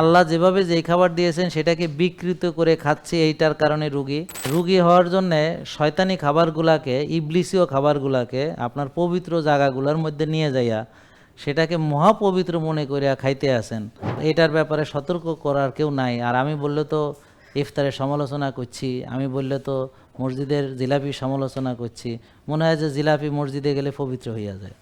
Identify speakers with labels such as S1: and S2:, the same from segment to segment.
S1: আল্লাহ যেভাবে যেই খাবার দিয়েছেন সেটাকে বিকৃত করে খাচ্ছে এইটার কারণে রুগী। রুগী হওয়ার জন্যে শয়তানি খাবারগুলাকে, ইবলিসীয় খাবারগুলাকে আপনার পবিত্র জায়গাগুলোর মধ্যে নিয়ে যাইয়া সেটাকে মহাপবিত্র মনে করিয়া খাইতে আসেন এটার ব্যাপারে সতর্ক করার কেউ নাই। আর আমি বললে তো ইফতারের সমালোচনা করছি, আমি বললে তো মসজিদের জিলাপি সমালোচনা করছি। মনে হয় যে জিলাপি মসজিদে গেলে পবিত্র হইয়া যায়।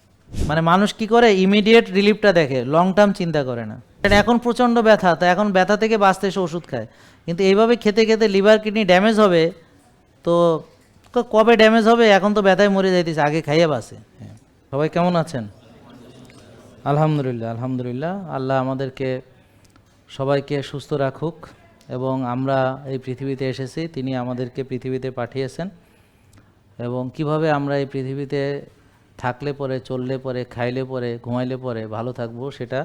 S1: মানে মানুষ কি করে? ইমিডিয়েট রিলিফটা দেখে লং টার্ম চিন্তা করে না। এটা এখন প্রচণ্ড ব্যথা, তো এখন ব্যথা থেকে বাঁচতে এসে ওষুধ খায়। কিন্তু এইভাবে খেতে খেতে লিভার কিডনি ড্যামেজ হবে, তো কবে ড্যামেজ হবে? এখন তো ব্যথায় মরে যাইতেছে, আগে খাইয়ে বাসে হ্যাঁ। সবাই কেমন আছেন? আলহামদুলিল্লাহ আলহামদুলিল্লাহ। আল্লাহ আমাদেরকে সবাইকে সুস্থ রাখুক এবং আমরা এই পৃথিবীতে এসেছি, তিনি আমাদেরকে পৃথিবীতে পাঠিয়েছেন এবং কীভাবে আমরা এই পৃথিবীতে থাকলে পরে, চললে পরে, খাইলে পরে, ঘুমাইলে পরে ভালো থাকব সেটা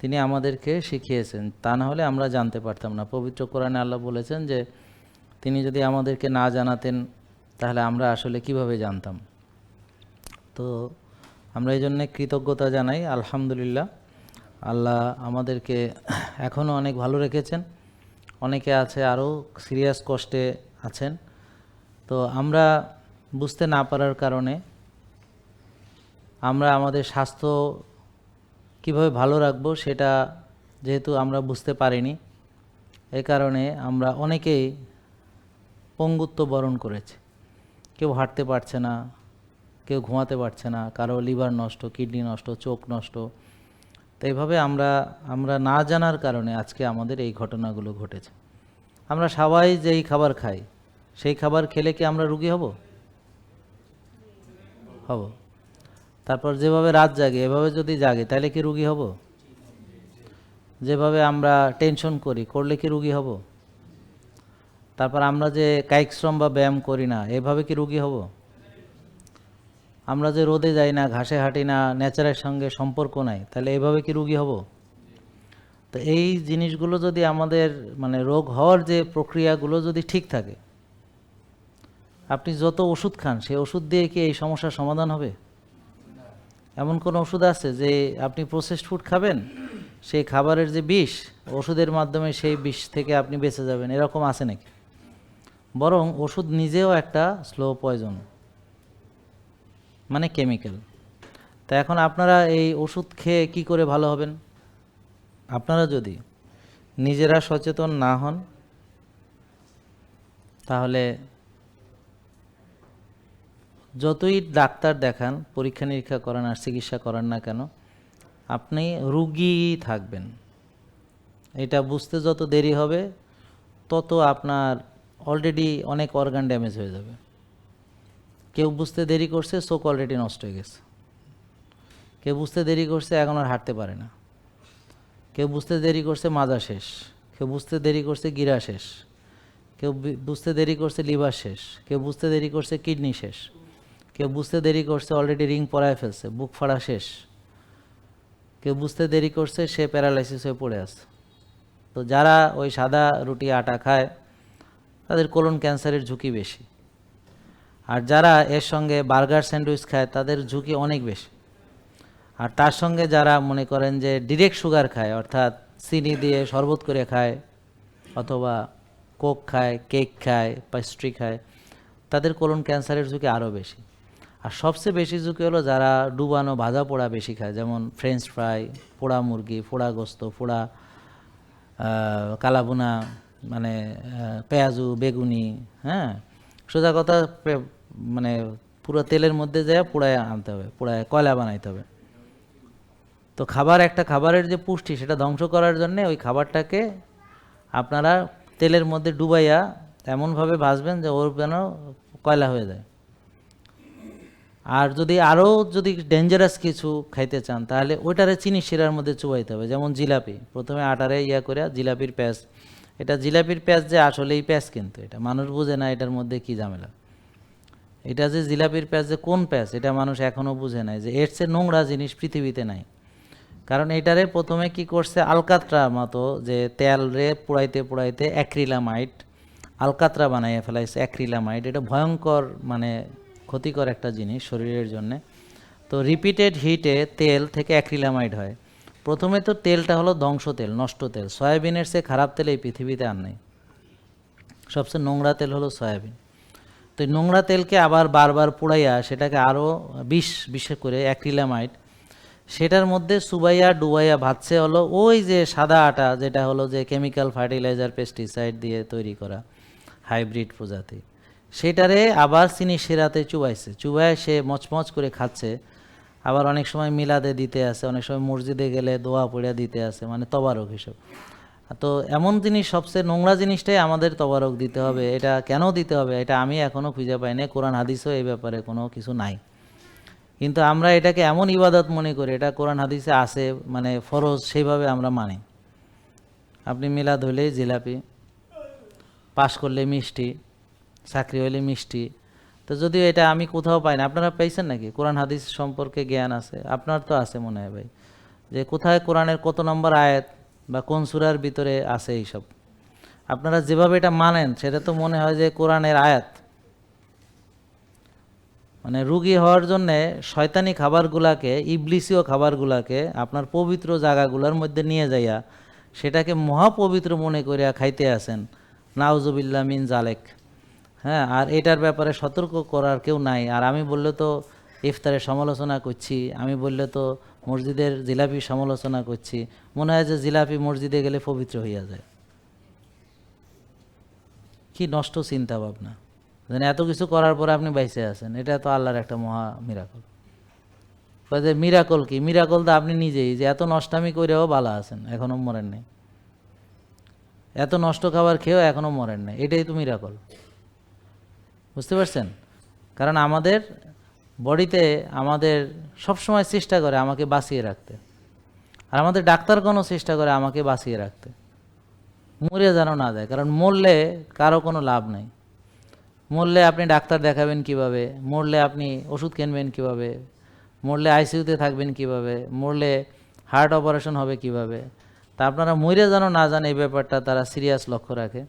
S1: তিনি আমাদেরকে শিখিয়েছেন। তা না হলে আমরা জানতে পারতাম না। পবিত্র কোরআনে আল্লাহ বলেছেন যে, তিনি যদি আমাদেরকে না জানাতেন, তাহলে আমরা আসলে কীভাবে জানতাম? তো আমরা এই জন্যে কৃতজ্ঞতা জানাই। আলহামদুলিল্লাহ, আল্লাহ আমাদেরকে এখনও অনেক ভালো রেখেছেন। অনেকে আছে আরও সিরিয়াস কষ্টে আছেন। তো আমরা বুঝতে না পারার কারণে আমরা আমাদের স্বাস্থ্য কীভাবে ভালো রাখব সেটা যেহেতু আমরা বুঝতে পারিনি এই কারণে আমরা অনেকেই পঙ্গুত্ব বরণ করেছি। কেউ হাঁটতে পারছে না, কেউ ঘুমাতে পারছে না, কারও লিভার নষ্ট, কিডনি নষ্ট, চোখ নষ্ট। তো এইভাবে আমরা আমরা না জানার কারণে আজকে আমাদের এই ঘটনাগুলো ঘটেছে। আমরা সবাই যেই খাবার খাই, সেই খাবার খেলে কি আমরা রুগী হব? হব। তারপর যেভাবে রাত জাগে, এভাবে যদি জাগে, তাহলে কি রুগী হব? যেভাবে আমরা টেনশন করি, করলে কি রুগী হব? তারপর আমরা যে কায়িক শ্রম বা ব্যায়াম করি না, এভাবে কি রুগী হব? আমরা যে রোদে যাই না, ঘাসে হাঁটি না নেচারের সঙ্গে সম্পর্ক নাই, তাহলে এভাবে কি রুগী হব? তো এই জিনিসগুলো যদি আমাদের মানে রোগ হওয়ার যে প্রক্রিয়াগুলো যদি ঠিক থাকে, আপনি যত ওষুধ খান সেই ওষুধ দিয়ে কি এই সমস্যার সমাধান হবে? এমন কোন ওষুধ আছে যে আপনি প্রসেসড ফুড খাবেন? সেই খাবারের যে বিষ, ওষুধের মাধ্যমে সেই বিষ থেকে আপনি বেঁচে যাবেন। এরকম আছে নাকি? বরং ওষুধ নিজেও একটা স্লো পয়জন মানে কেমিক্যাল তা এখন আপনারা এই ওষুধ খেয়ে কি করে ভালো হবেন? আপনারা যদি নিজেরা সচেতন না হন, তাহলে যতই ডাক্তার দেখান, পরীক্ষা নিরীক্ষা করান আর চিকিৎসা করান না কেন, আপনি রুগী থাকবেন। এটা বুঝতে যত দেরি হবে, তত আপনার অলরেডি অনেক অর্গান ড্যামেজ হয়ে যাবে। কেউ বুঝতে দেরি করছে চোখ অলরেডি নষ্ট হয়ে গেছে। কেউ বুঝতে দেরি করছে, এখন আর হাঁটতে পারে না। কেউ বুঝতে দেরি করছে, মাজা শেষ। কেউ বুঝতে দেরি করছে, গিরা শেষ। কেউ বুঝতে দেরি করছে, লিভার শেষ। কেউ বুঝতে দেরি করছে, কিডনি শেষ। কেউ বুঝতে দেরি করছে অলরেডি রিং পরায় ফেলছে, বুক ফাড়া শেষ। কেউ বুঝতে দেরি করছে সে প্যারালাইসিস হয়ে পড়ে আছে। তো যারা ওই সাদা রুটি আটা খায়, তাদের কোলন ক্যান্সারের ঝুঁকি বেশি। আর যারা এর সঙ্গে বার্গার স্যান্ডউইচ খায়, তাদের ঝুঁকি অনেক বেশি। আর তার সঙ্গে যারা মনে করেন যে ডিরেক্ট সুগার খায়, অর্থাৎ চিনি দিয়ে শরবত করে খায়, অথবা কোক খায় কেক খায় পাস্ট্রি খায়, তাদের কোলন ক্যান্সারের ঝুঁকি আরও বেশি। আর সবচেয়ে বেশি ঝুঁকি হলো যারা ডুবানো ভাজা পোড়া বেশি খায়, যেমন ফ্রেঞ্চ ফ্রাই পোড়া মুরগি, পোড়া গোস্ত, পোড়া কালাবুনা মানে পেঁয়াজু, বেগুনি হ্যাঁ? সোজা কথা মানে পুরো তেলের মধ্যে যায় পোড়ায় আনতে হবে, পোড়ায় কয়লা বানাইতে হবে। তো খাবার, একটা খাবারের যে পুষ্টি, সেটা ধ্বংস করার জন্যে ওই খাবারটাকে আপনারা তেলের মধ্যে ডুবাইয়া এমনভাবে ভাজবেন যে ওর যেন কয়লা হয়ে যায়। আর যদি আরও যদি ডেঞ্জারাস কিছু খাইতে চান, তাহলে ওইটারে চিনি শিরার মধ্যে চুবাইতে হবে, যেমন জিলাপি। প্রথমে আটারে ইয়া করে জিলাপির প্যাঁচ এটা জিলাপির প্যাঁচ যে আসলেই প্যাঁচ কিন্তু এটা। মানুষ বুঝে না এটার মধ্যে কি ঝামেলা। এটা যে জিলাপির প্যাঁচ যে কোন প্যাঁচ এটা মানুষ এখনও বুঝে নাই যে এর চেয়ে নোংরা জিনিস পৃথিবীতে নাই। কারণ এটারে প্রথমে কি করছে, আলকাত্রা মতো যে তেল রে পুড়াইতে পুড়াইতে অ্যাক্রিলামাইট, আলকাত্রা বানাইয়া ফেলাইছে অ্যাক্রিলামাইট। এটা ভয়ঙ্কর মানে ক্ষতিকর একটা জিনিস শরীরের জন্যে। তো রিপিটেড হিটে তেল থেকে অ্যাক্রিলামাইড হয়। প্রথমে তো তেলটা হলো ধ্বংস তেল নষ্ট তেল সয়াবিনের সে খারাপ তেল এই পৃথিবীতে আর নেই। সবচেয়ে নোংরা তেল হলো সয়াবিন। তো এই নোংরা তেলকে আবার বারবার পোড়াইয়া সেটাকে আরও বিষ বিশেষ করে অ্যাক্রিলামাইড সেটার মধ্যে সুবাইয়া ডুবাইয়া ভাজছে হলো ওই যে সাদা আটা, যেটা হলো যে কেমিক্যাল ফার্টিলাইজার পেস্টিসাইড দিয়ে তৈরি করা হাইব্রিড প্রজাতি। সেটারে আবার চিনি সেরাতে চুবাইছে। চুবায় সে মচমচ করে খাচ্ছে। আবার অনেক সময় মিলাদে দিতে আসে, অনেক সময় মসজিদে গেলে দোয়া পড়িয়া দিতে আসে মানে তবারক হিসেব। তো এমন জিনিস, সবচেয়ে নোংরা জিনিসটাই আমাদের তবারক দিতে হবে। এটা কেন দিতে হবে? এটা আমি এখনও খুঁজে পাইনি কোরআন, হাদিসও এই ব্যাপারে কোনো কিছু নাই। কিন্তু আমরা এটাকে এমন ইবাদত মনে করি, এটা কোরআন, হাদিসে আছে মানে ফরজ সেইভাবে আমরা মানি। আপনি মিলাদ হলেই জিলাপি, পাশ করলে মিষ্টি চাকরি হলে মিষ্টি। তো যদিও এটা আমি কোথাও পাই না, আপনারা পাইছেন নাকি? কোরআন হাদিস সম্পর্কে জ্ঞান আছে? আপনার তো আছে মনে হয় ভাই। যে কোথায় কোরআনের কত নম্বর আয়াত বা কোন সুরার ভিতরে আছে এইসব? আপনারা যেভাবে এটা মানেন, সেটা তো মনে হয় যে কোরআনের আয়াত। মানে রুগী হওয়ার জন্যে শয়তানি খাবারগুলাকে, ইবলিসীয় খাবারগুলাকে আপনার পবিত্র জায়গাগুলোর মধ্যে নিয়ে যাইয়া সেটাকে মহাপবিত্র মনে করিয়া খাইতে আসেন নাউজুবিল্লা মিন জালেক। হ্যাঁ আর এটার ব্যাপারে সতর্ক করার কেউ নাই। আর আমি বললে তো ইফতারের সমালোচনা করছি, আমি বললে তো মসজিদের জিলাপি সমালোচনা করছি। মনে হয় যে জিলাপি মসজিদে গেলে পবিত্র হইয়া যায়। কি নষ্ট চিন্তা ভাবনা। যেন এত কিছু করার পরে আপনি বাইসে আছেন, এটা তো আল্লাহর একটা মহা মিরাকল যে মিরাকল কি? মিরাকল তো আপনি নিজেই, যে এত নষ্টামি করেও বালা আছেন, এখনও মরেন নাই। এত নষ্ট খাবার খেয়েও এখনও মরেন নাই, এটাই তো মিরাকল বুঝতে পারছেন? কারণ আমাদের বডিতে আমাদের সবসময় চেষ্টা করে আমাকে বাঁচিয়ে রাখতে। আর আমাদের ডাক্তার কোনো চেষ্টা করে আমাকে বাঁচিয়ে রাখতে। মরে যেন না যায়, কারণ মরলে কারও কোনো লাভ নেই। মরলে আপনি ডাক্তার দেখাবেন কীভাবে? মরলে আপনি ওষুধ কিনবেন কীভাবে? মরলে আইসিইউতে থাকবেন কীভাবে? মরলে হার্ট অপারেশন হবে কীভাবে? তা আপনারা মরে যেন না জান এই ব্যাপারটা তারা সিরিয়াস লক্ষ্য রাখে।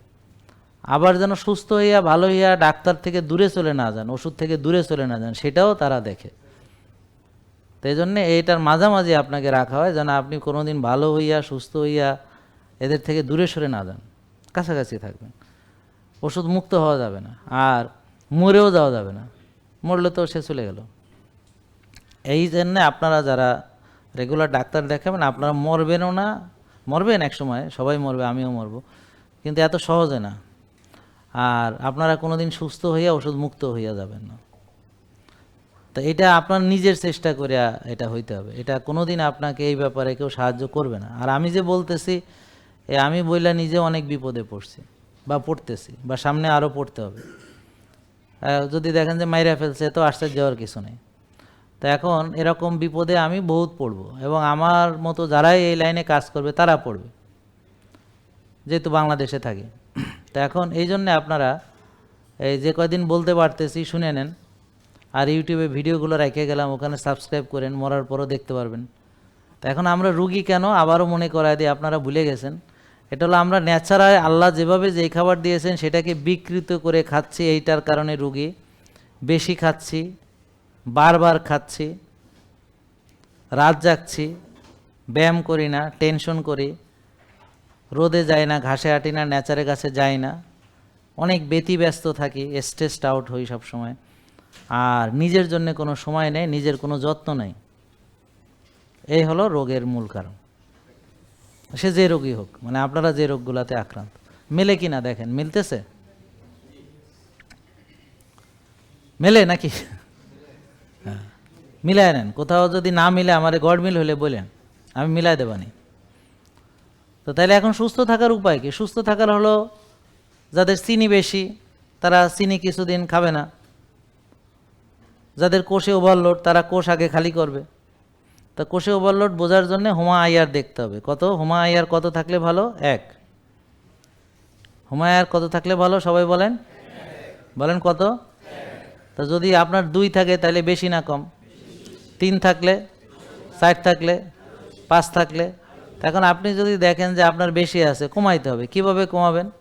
S1: আবার যেন সুস্থ হইয়া, ভালো হইয়া ডাক্তার থেকে দূরে চলে না যান, ওষুধ থেকে দূরে চলে না যান, সেটাও তারা দেখে। তাই জন্যে এইটার মাঝামাঝি আপনাকে রাখা হয়, যেন আপনি কোনো দিন ভালো হইয়া, সুস্থ হইয়া এদের থেকে দূরে সরে না যান। কাছাকাছি থাকবেন। ওষুধ মুক্ত হওয়া যাবে না, আর মরেও যাওয়া যাবে না। মরলে তো সে চলে গেল। এই জন্যে আপনারা যারা রেগুলার ডাক্তার দেখাবেন, আপনারা মরবেনও না, মরবেন এক সময়, সবাই মরবে, আমিও মরব। কিন্তু এত সহজে না। আর আপনারা কোনোদিন সুস্থ হইয়া ওষুধ মুক্ত হইয়া যাবেন না। তো এটা আপনার নিজের চেষ্টা করে এটা হইতে হবে। এটা কোনোদিন আপনাকে এই ব্যাপারে কেউ সাহায্য করবে না। আর আমি যে বলতেছি, এ আমি বইলা নিজে অনেক বিপদে পড়ছি, বা পড়তেছি, বা সামনে আরও পড়তে হবে। যদি দেখেন যে মাইরা ফেলছে, তো আশ্চর্য যাওয়ার কিছু নেই। তো এখন এরকম বিপদে আমি বহুত পড়ব, এবং আমার মতো যারাই এই লাইনে কাজ করবে, তারা পড়বে। যেহেতু বাংলাদেশে থাকি। তো এখন এই জন্যে আপনারা এই যে কয়দিন বলতে পারতেছি শুনে নেন। আর ইউটিউবে ভিডিওগুলো রেখে গেলাম, ওখানে সাবস্ক্রাইব করেন, মরার পরও দেখতে পারবেন। তো এখন আমরা রুগী কেন আবারও মনে করায় দিই, আপনারা ভুলে গেছেন। এটা হলো আমরা ন্যাচারাল আল্লাহ যেভাবে যেই খাবার দিয়েছেন, সেটাকে বিকৃত করে খাচ্ছি, এইটার কারণে রুগী বেশি খাচ্ছি, বারবার খাচ্ছি, রাত জাগছি, ব্যায়াম করি না, টেনশন করি। রোদে যায় না, ঘাসে আটি না নেচারের কাছে যাই না। অনেক ব্যতিব্যস্ত থাকি স্ট্রেসড আউট হই সব সময়। আর নিজের জন্য কোনো সময় নেই, নিজের কোনো যত্ন নেই। এই হলো রোগের মূল কারণ। সে যে রোগী হোক মানে আপনারা যে রোগগুলাতে আক্রান্ত। মেলে কি না দেখেন, মিলতেছে? মেলে নাকি? হ্যাঁ। মিলায় নেন, কোথাও যদি না মিলে আমার গড় মিল হলে বলেন, আমি মিলাই দেবানি। তো তাহলে এখন সুস্থ থাকার উপায় কি? সুস্থ থাকার হলো যাদের চিনি বেশি, তারা চিনি কিছুদিন খাবে না। যাদের কোষে ওভারলোড তারা কোষ আগে খালি করবে। তা কোষে ওভারলোড বোঝার জন্য হুমা আইয়ার দেখতে হবে। কত? হুমা আইয়ার কত থাকলে ভালো? এক। হুমা কত থাকলে ভালো? সবাই বলেন। বলেন কত? তা যদি আপনার দুই থাকে তাহলে বেশি না কম। তিন থাকলে ষাট থাকলে, পাঁচ থাকলে এখন আপনি যদি দেখেন যে আপনার বেশি আছে, কমাইতে হবে। কীভাবে কমাবেন?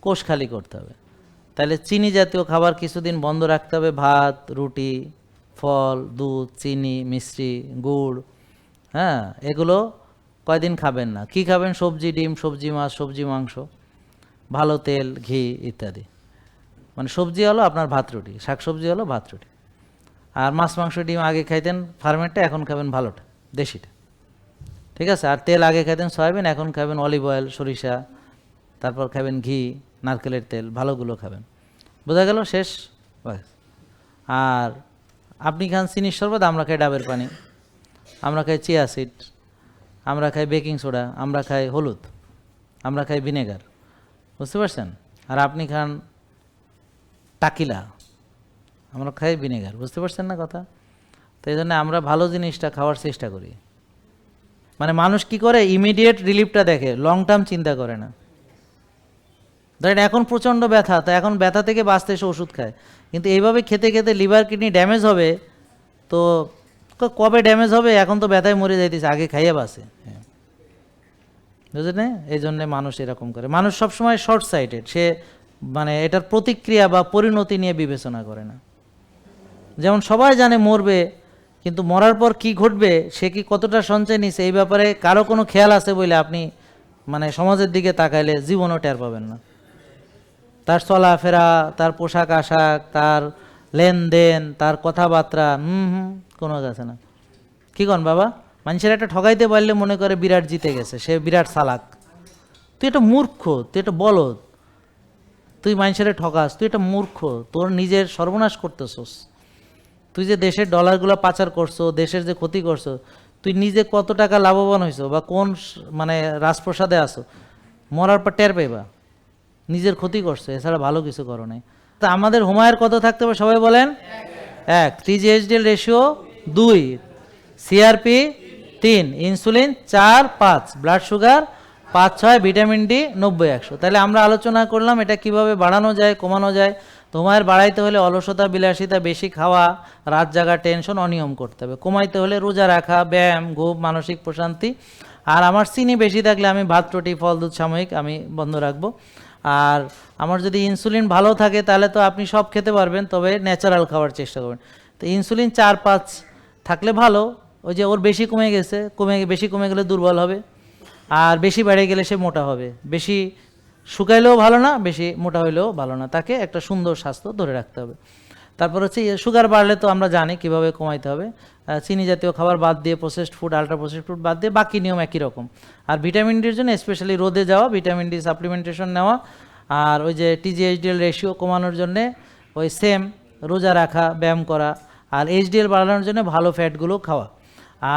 S1: কোষ খালি করতে হবে। তাহলে চিনি জাতীয় খাবার কিছুদিন বন্ধ রাখতে হবে। ভাত, রুটি, ফল, দুধ, চিনি, মিষ্টি, গুড় হ্যাঁ এগুলো কয়দিন খাবেন না। কি খাবেন? সবজি, ডিম, সবজি, মাছ, সবজি, মাংস, ভালো তেল, ঘি ইত্যাদি। মানে সবজি হলো আপনার ভাত, রুটি, শাকসবজি হলো ভাত, রুটি। আর মাছ, মাংস, ডিম আগে খাইতেন ফার্মেটটা এখন খাবেন ভালোটা, দেশিটা। ঠিক আছে? আর তেল আগে খাইতেন সয়াবিন, এখন খাবেন অলিভ অয়েল, সরিষা, তারপর খাবেন ঘি, নারকেলের তেল, ভালোগুলো খাবেন। বোঝা গেল? শেষ। আর আপনি খান চিনির শরবত, আমরা খাই ডাবের পানি। আমরা খাই চিয়া সিড, আমরা খাই বেকিং সোডা, আমরা খাই হলুদ, আমরা খাই ভিনেগার। বুঝতে পারছেন? আর আপনি খান টাকিলা, আমরা খাই ভিনেগার। বুঝতে পারছেন না কথা? তো এই জন্য আমরা ভালো জিনিসটা খাওয়ার চেষ্টা করি। মানে মানুষ কি করে? ইমিডিয়েট রিলিফটা দেখে লং টার্ম চিন্তা করে না। ধরেন এখন প্রচণ্ড ব্যথা, তো এখন ব্যথা থেকে বাঁচতে এসে ওষুধ খায়। কিন্তু এইভাবে খেতে খেতে লিভার কিডনি ড্যামেজ হবে, তো কবে ড্যামেজ হবে? এখন তো ব্যথায় মরে যাইতেছে, আগে খাইয়ে বাসে বুঝলেন এই জন্যে মানুষ এরকম করে। মানুষ সবসময় শর্ট সাইটেড সে মানে এটার প্রতিক্রিয়া বা পরিণতি নিয়ে বিবেচনা করে না। যেমন সবাই জানে মরবে কিন্তু মরার পর কি ঘটবে, সে কি কতটা সঞ্চয় নিছে, এই ব্যাপারে কারও কোনো খেয়াল আছে বলে আপনি মানে সমাজের দিকে তাকাইলে জীবনও টের পাবেন না। তার চলাফেরা, তার পোশাক আশাক, তার লেনদেন, তার কথাবার্তা, হুম হুম, কোনো গেছে না। কি কন বাবা? মানুষের একটা ঠকাইতে পারলে মনে করে বিরাট জিতে গেছে, সে বিরাট সালাক তুই একটা মূর্খ, তুই একটা বলদ। তুই মানুষের ঠকাস তুই একটা মূর্খ, তোর নিজের সর্বনাশ করতেছস। তুই যে দেশের ডলারগুলো পাচার করছ, দেশের যে ক্ষতি করছ, তুই নিজে কত টাকা লাভবান হইছো বা কোন মানে রাজপ্রসাদে আসো মরার পর টের পাইবা। নিজের ক্ষতি করছ, এছাড়া ভালো কিছু করো নাই। তা আমাদের হুমায়ের কত থাকতে হবে সবাই বলেন? এক। টিজিএইচডিএল রেশিও দুই। সিআরপি তিন। ইনসুলিন চার, পাঁচ। ব্লাড সুগার পাঁচ, ছয়। ভিটামিন ডি নব্বই, একশো। তাহলে আমরা আলোচনা করলাম এটা কীভাবে বাড়ানো যায়, কমানো যায়। তোমার বাড়াইতে হলে অলসতা, বিলাসিতা বেশি খাওয়া, রাত জাগা টেনশন অনিয়ম করতে হবে। কমাইতে হলে রোজা রাখা, ব্যায়াম, ঘুম, মানসিক প্রশান্তি। আর আমার চিনি বেশি থাকলে আমি ভাত, রুটি, ফল, দুধ, সাময়িক আমি বন্ধ রাখব। আর আমার যদি ইনসুলিন ভালো থাকে তাহলে তো আপনি সব খেতে পারবেন, তবে ন্যাচারাল খাওয়ার চেষ্টা করবেন। তো ইনসুলিন চার, পাঁচ থাকলে ভালো, ওই যে ওর বেশি কমে গেছে, কমে, বেশি কমে গেলে দুর্বল হবে। আর বেশি বেড়ে গেলে সে মোটা হবে। বেশি শুকাইলেও ভালো না, বেশি মোটা হইলেও ভালো না। তাকে একটা সুন্দর স্বাস্থ্য ধরে রাখতে হবে। তারপর হচ্ছে সুগার বাড়লে তো আমরা জানি কীভাবে কমাইতে হবে। চিনি জাতীয় খাবার বাদ দিয়ে processed food ultra processed food বাদ দিয়ে বাকি নিয়ম একই রকম। আর ভিটামিন ডির জন্য স্পেশালি রোদে যাওয়া ভিটামিন ডি সাপ্লিমেন্টেশন নেওয়া, আর ওই যে টিজিএইচডিএল রেশিও কমানোর জন্যে ওই সেম রোজা রাখা, ব্যায়াম করা, আর এইচডিএল বাড়ানোর জন্য ভালো ফ্যাটগুলো খাওয়া।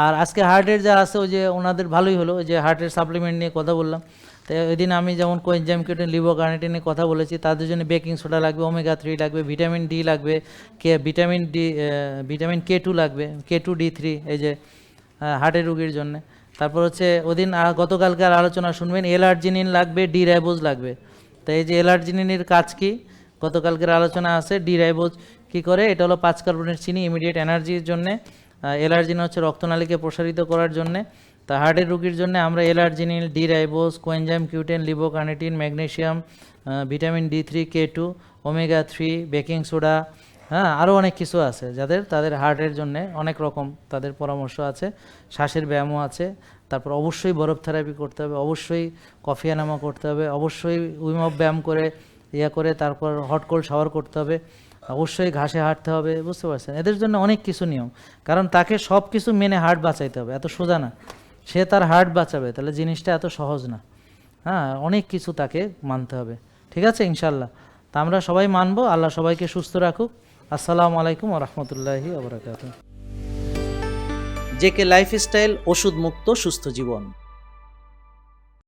S1: আর আজকে হার্টের যা আছে, ওই যে ওনাদের ভালোই হলো, ওই যে হার্টের সাপ্লিমেন্ট নিয়ে কথা বললাম। তো ওই দিন আমি যেমন কোয়েনজাম কিউটিন লিভো কার্নিটিন নিয়ে কথা বলেছি, তাদের জন্য বেকিং সোডা লাগবে ওমেগা থ্রি লাগবে ভিটামিন ডি লাগবে, K vitamin D vitamin K two লাগবে কে টু ডি থ্রি এই যে হার্টের রুগীর জন্য। তারপর হচ্ছে ওদিন গতকালকার আলোচনা শুনবেন, এলার্জিনিন লাগবে ডি রাইবোজ লাগবে। তো এই যে এলার্জিনিনের কাজ কি? গতকালকের আলোচনা আছে ডি রাইবোজ কী করে? এটা হলো পাঁচ কার্বনের চিনি ইমিডিয়েট এনার্জির জন্যে এলার্জিন হচ্ছে রক্তনালীকে প্রসারিত করার জন্যে। তা হার্টের রোগীর জন্য আমরা L arginine D ribose coenzyme, Q ten, levocarnitine, magnesium vitamin D three, K two, omega three, baking soda হ্যাঁ আরও অনেক কিছু আছে যাদের, তাদের হার্টের জন্য অনেক রকম তাদের পরামর্শ আছে, শ্বাসের ব্যায়ামও আছে, তারপর অবশ্যই বরফ থেরাপি করতে হবে, অবশ্যই কফি এনামা করতে হবে, অবশ্যই উইম অফ ব্যায়াম করে, ইয়া করে, তারপর হট কোল্ড শাওয়ার করতে হবে, অবশ্যই ঘাসে হাঁটতে হবে, বুঝতে পারছেন? এদের জন্য অনেক কিছু নিয়ম, কারণ তাকে সব কিছু মেনে হার্ট বাঁচাইতে হবে, এত সোজা না। সে তার হার্ট বাঁচাবে, তাহলে জিনিসটা এত সহজ না। হ্যাঁ অনেক কিছু তাকে মানতে হবে। ঠিক আছে ইনশাল্লাহ তা আমরা সবাই মানবো, আল্লাহ সবাইকে সুস্থ রাখুক। আসসালামু আলাইকুম রহমতুল্লাহি আবরাকাত জেকে লাইফস্টাইল ওষুধ মুক্ত সুস্থ জীবন।